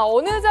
자, 어느 자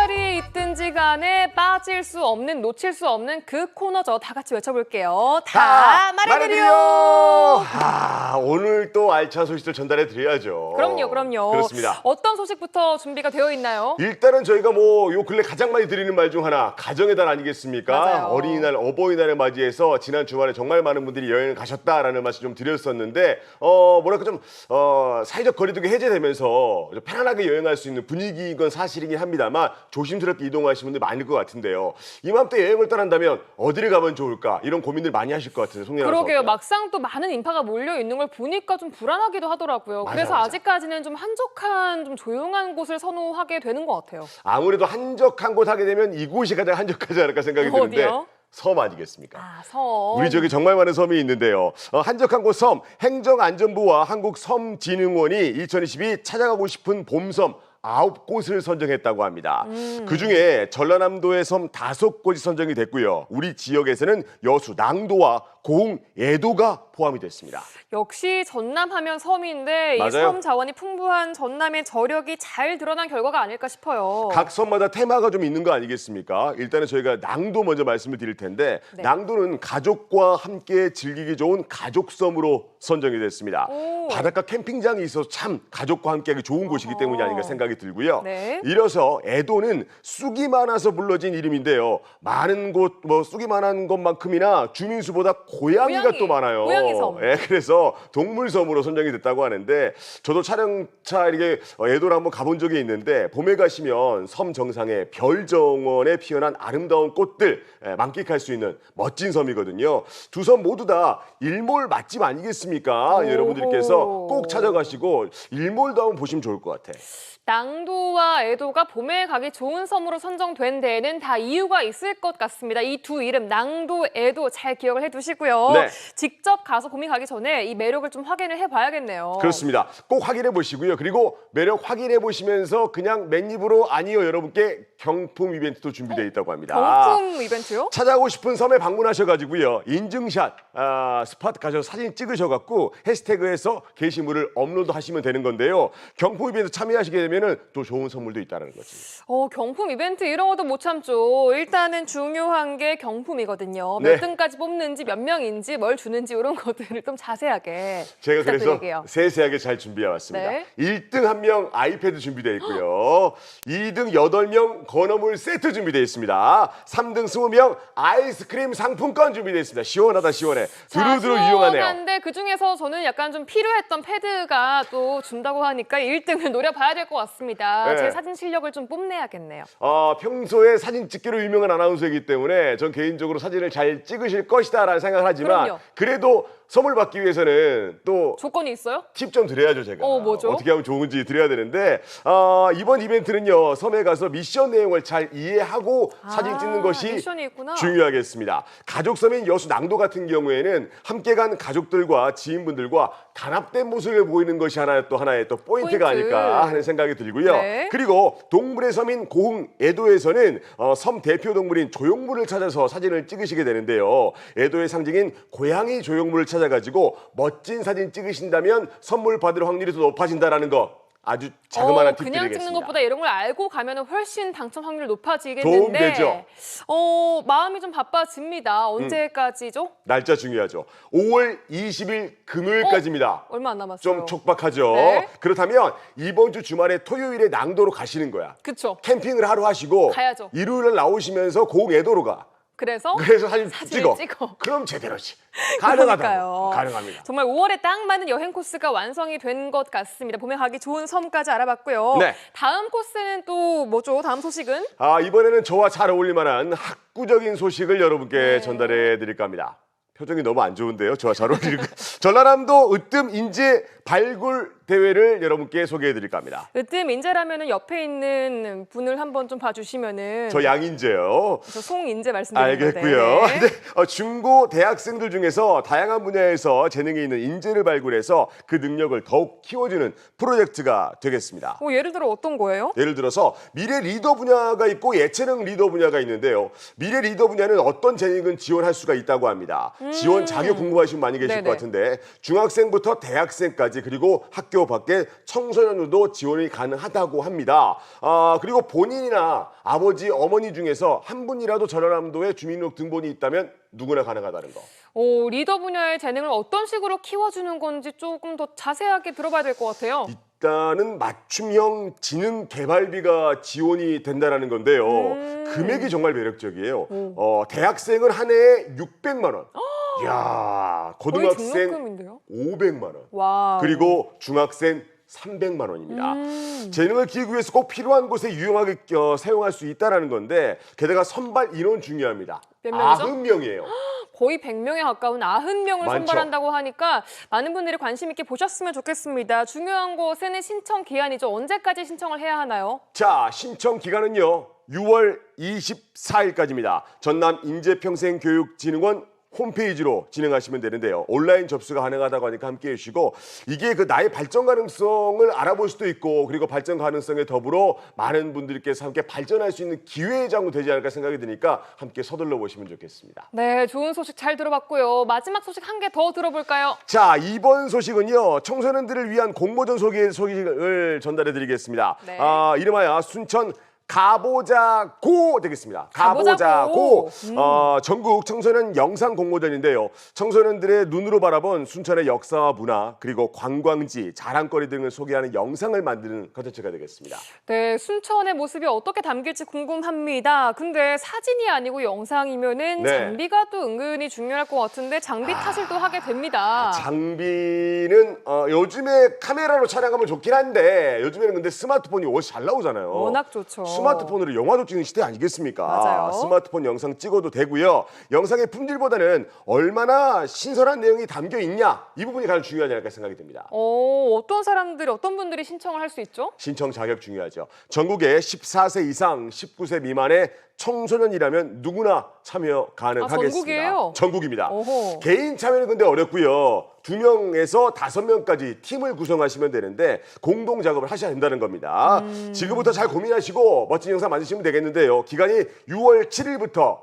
리에 있든지 간에 빠질 수 없는, 놓칠 수 없는 그 코너죠. 다 같이 외쳐볼게요. 다 말해드려! 아, 오늘 또 알찬 소식들 전달해 드려야죠. 그럼요, 그럼요. 그렇습니다. 어떤 소식부터 준비가 되어 있나요? 일단은 저희가 뭐 요 근래 가장 많이 드리는 말 중 하나 가정의 달 아니겠습니까? 맞아요. 어린이날, 어버이날을 맞이해서 지난 주말에 정말 많은 분들이 여행을 가셨다라는 말씀 좀 드렸었는데 어 뭐랄까 좀 어, 사회적 거리두기 해제되면서 좀 편안하게 여행할 수 있는 분위기인 건 사실이긴 합니다만 조심스럽게 이동하시는 분들 많을 것 같은데요. 이맘때 여행을 떠난다면 어디를 가면 좋을까 이런 고민들 많이 하실 것 같은데 송년아 그러게요. 막상 또 많은 인파가 몰려 있는 걸 보니까 좀 불안하기도 하더라고요. 맞아, 그래서 맞아. 아직까지는 좀 한적한, 좀 조용한 곳을 선호하게 되는 것 같아요. 아무래도 한적한 곳 하게 되면 이곳이 가장 한적하지 않을까 생각이 드는데 어디요? 섬 아니겠습니까? 아, 섬. 우리 지역에 정말 많은 섬이 있는데요. 어, 한적한 곳 섬, 행정안전부와 한국섬진흥원이 2022 찾아가고 싶은 봄섬 아홉 곳을 선정했다고 합니다. 그 중에 전라남도의 섬 다섯 곳이 선정이 됐고요. 우리 지역에서는 여수, 낭도와 고흥, 예도가 포함이 됐습니다. 역시 전남 하면 섬인데 이 맞아요. 섬 자원이 풍부한 전남의 저력이 잘 드러난 결과가 아닐까 싶어요. 각 섬마다 테마가 좀 있는 거 아니겠습니까? 일단은 저희가 낭도 먼저 말씀을 드릴 텐데 네. 낭도는 가족과 함께 즐기기 좋은 가족섬으로 선정이 됐습니다. 오. 바닷가 캠핑장이 있어서 참 가족과 함께하기 좋은 곳이기 때문이 아닌가 생각이 들고요. 네. 이래서 애도는 쑥이 많아서 불러진 이름인데요. 많은 곳, 뭐 쑥이 많은 것만큼이나 주민수보다 고양이가 고양이, 또 많아요. 고양이 섬. 예, 그래서 동물섬으로 선정이 됐다고 하는데 저도 촬영차 이렇게 어, 애도를 한번 가본 적이 있는데 봄에 가시면 섬 정상에 별 정원에 피어난 아름다운 꽃들 예, 만끽할 수 있는 멋진 섬이거든요. 두 섬 모두 다 일몰 맛집 아니겠습니까? 오호. 여러분들께서 꼭 찾아가시고 일몰도 한번 보시면 좋을 것 같아. 낭도와 애도가 봄에 가기 좋은 섬으로 선정된 데에는 다 이유가 있을 것 같습니다. 이 두 이름 낭도, 애도 잘 기억을 해두시고 요. 네. 직접 가서 봄이 가기 전에 이 매력을 좀 확인을 해봐야겠네요. 그렇습니다. 꼭 확인해 보시고요. 그리고 매력 확인해 보시면서 그냥 맨입으로 아니요 여러분께 경품 이벤트도 준비되어 있다고 합니다. 경품 이벤트요? 찾아가고 싶은 섬에 방문하셔가지고요 인증샷 아, 스팟 가셔서 사진 찍으셔갖고 해시태그에서 게시물을 업로드하시면 되는 건데요 경품 이벤트 참여하시게 되면은 또 좋은 선물도 있다는 거지. 어, 경품 이벤트 이런 것도 못 참죠. 일단은 중요한 게 경품이거든요. 몇 네. 등까지 뽑는지, 몇 명인지, 뭘 주는지 이런 것들을 좀 자세하게 제가 그래서 부탁드릴게요. 세세하게 잘 준비해 왔습니다. 네. 1등 한 명 아이패드 준비되어 있고요. 2등 8명 건어물 세트 준비되어 있습니다. 3등 20명 아이스크림 상품권 준비되어 있습니다. 시원하다 시원해. 두루두루 유용하네요. 시원한데 그 중에서 저는 약간 좀 필요했던 패드가 또 준다고 하니까 1등을 노려봐야 될 것 같습니다. 네. 제 사진 실력을 좀 뽐내야겠네요. 어, 평소에 사진 찍기로 유명한 아나운서이기 때문에 전 개인적으로 사진을 잘 찍으실 것이다라는 생각을 하지만 그럼요. 그래도 선물 받기 위해서는 또 조건이 있어요? 팁 좀 드려야죠 제가 어, 뭐죠? 떻게 하면 좋은지 드려야 되는데 어, 이번 이벤트는요 섬에 가서 미션 내용을 잘 이해하고 사진 찍는 아, 것이 미션이 있구나. 중요하겠습니다 가족 섬인 여수 낭도 같은 경우에는 함께 간 가족들과 지인분들과 단합된 모습을 보이는 것이 하나 또 하나의 또 포인트가 포인트. 아닐까 하는 생각이 들고요 네. 그리고 동물의 섬인 고흥 애도에서는 어, 섬 대표 동물인 조형물을 찾아서 사진을 찍으시게 되는데요. 애도의 상징 인 고양이 조형물을 찾아가지고 멋진 사진 찍으신다면 선물 받을 확률이 더 높아진다라는 거 아주 자그마한 어, 팁 그냥 드리겠습니다. 찍는 것보다 이런 걸 알고 가면 훨씬 당첨 확률 높아지겠는데 도움 되죠? 어, 마음이 좀 바빠집니다. 음. 언제까지죠? 날짜 중요하죠. 5월 20일 금요일까지입니다. 얼마 안 남았어요. 좀 촉박하죠. 네. 그렇다면 이번 주 주말에 토요일에 낭도로 가시는 거야. 그쵸. 캠핑을 하루 하시고 가야죠. 일요일날 나오시면서 고흥 애도로 가. 그래서 그래서 사진 사진을 찍어. 찍어. 그럼 제대로지. 그러니까요. 가능하다. 가능합니다. 정말 5월에 딱 맞는 여행 코스가 완성이 된 것 같습니다. 봄에 가기 좋은 섬까지 알아봤고요. 네. 다음 코스는 또 뭐죠? 다음 소식은? 아 이번에는 저와 잘 어울릴 만한 학구적인 소식을 여러분께 네. 전달해 드릴까 합니다. 표정이 너무 안 좋은데요. 저와 잘 어울릴 거. 전라남도 으뜸 인재 발굴 대회를 여러분께 소개해 드릴까 합니다. 으뜸 인재라면은 옆에 있는 분을 한번 좀 봐주시면은 저 양인재요. 저 송인재 말씀드리는 알겠고요. 네, 어, 중고 대학생들 중에서 다양한 분야에서 재능이 있는 인재를 발굴해서 그 능력을 더욱 키워주는 프로젝트가 되겠습니다. 뭐 예를 들어 어떤 거예요? 예를 들어서 미래 리더 분야가 있고 예체능 리더 분야가 있는데요. 미래 리더 분야는 어떤 재능은 지원할 수가 있다고 합니다. 지원 자격 궁금하신 분 많이 계실 음. 네네. 것 같은데 중학생부터 대학생까지 그리고 학교 학교 밖에 청소년으로도 지원이 가능하다고 합니다. 아, 그리고 본인이나 아버지, 어머니 중에서 한 분이라도 전라남도에 주민등록 등본이 있다면 누구나 가능하다는 거. 오, 리더 분야의 재능을 어떤 식으로 키워주는 건지 조금 더 자세하게 들어봐야 될 것 같아요. 일단은 맞춤형 지능 개발비가 지원이 된다라는 건데요. 음. 금액이 정말 매력적이에요. 어, 대학생은 한 해에 600만 원. 이 야, 고등학생 등록금인데요. 500만 원. 와. 그리고 중학생 300만 원입니다. 음. 재능을 키우기 위해서 꼭 필요한 곳에 유용하게 어, 사용할 수 있다라는 건데 게다가 선발 인원 중요합니다. 몇 명이죠? 90명이에요. 거의 100명에 가까운 90명을 많죠. 선발한다고 하니까 많은 분들이 관심 있게 보셨으면 좋겠습니다. 중요한 곳에는 신청 기한이죠. 언제까지 신청을 해야 하나요? 자, 신청 기간은요. 6월 24일까지입니다. 전남 인재평생교육진흥원 홈페이지로 진행하시면 되는데요. 온라인 접수가 가능하다고 하니까 함께 해주시고 이게 그 나의 발전 가능성을 알아볼 수도 있고 그리고 발전 가능성에 더불어 많은 분들께서 함께 발전할 수 있는 기회의 장도 되지 않을까 생각이 드니까 함께 서둘러 보시면 좋겠습니다. 네, 좋은 소식 잘 들어봤고요. 마지막 소식 한 개 더 들어볼까요? 자 이번 소식은요 청소년들을 위한 공모전 소개 소식을 전달해 드리겠습니다. 네. 아 이름하여 순천 가보자고 되겠습니다. 가보자고. 가보자고 음. 어, 전국 청소년 영상 공모전인데요. 청소년들의 눈으로 바라본 순천의 역사와 문화 그리고 관광지 자랑거리 등을 소개하는 영상을 만드는 컨텐츠가 되겠습니다. 네, 순천의 모습이 어떻게 담길지 궁금합니다. 근데 사진이 아니고 영상이면은 네. 장비가 또 은근히 중요할 것 같은데 장비 탓을 또 하게 됩니다. 장비는 어, 요즘에 카메라로 촬영하면 좋긴 한데 요즘에는 근데 스마트폰이 훨씬 잘 나오잖아요. 워낙 좋죠. 스마트폰으로 영화도 찍는 시대 아니겠습니까? 맞아요. 스마트폰 영상 찍어도 되고요. 영상의 품질보다는 얼마나 신선한 내용이 담겨 있냐 이 부분이 가장 중요하지 않을까 생각이 듭니다. 어, 어떤 사람들이 어떤 분들이 신청을 할 수 있죠? 신청 자격 중요하죠. 전국에 14세 이상 19세 미만의 청소년이라면 누구나 참여 가능하겠습니다. 아, 전국이에요? 전국입니다. 오호. 개인 참여는 근데 어렵고요. 두 명에서 다섯 명까지 팀을 구성하시면 되는데 공동 작업을 하셔야 된다는 겁니다. 음. 지금부터 잘 고민하시고 멋진 영상 만드시면 되겠는데요. 기간이 6월 7일부터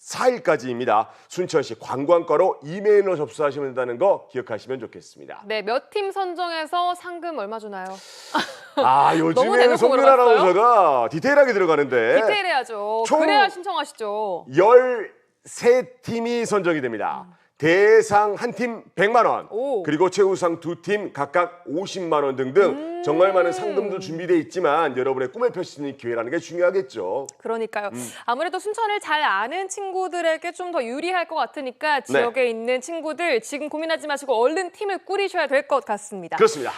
24일까지입니다. 순천시 관광과로 이메일로 접수하시면 된다는 거 기억하시면 좋겠습니다. 네, 몇 팀 선정해서 상금 얼마 주나요? 아 요즘에는 물어봤어요? 아나운서가 디테일하게 들어가는데 디테일해야죠. 총- 그래야 신청하시죠. 13팀이 선정이 됩니다. 대상 한 팀 100만 원, 오. 그리고 최우상 두 팀 각각 50만 원 등등 정말 많은 상금도 준비되어 있지만 여러분의 꿈을 펼칠 수 있는 기회라는 게 중요하겠죠. 그러니까요. 음. 아무래도 순천을 잘 아는 친구들에게 좀 더 유리할 것 네. 같으니까 지역에 있는 친구들 지금 고민하지 마시고 얼른 팀을 꾸리셔야 될 것 같습니다. 그렇습니다.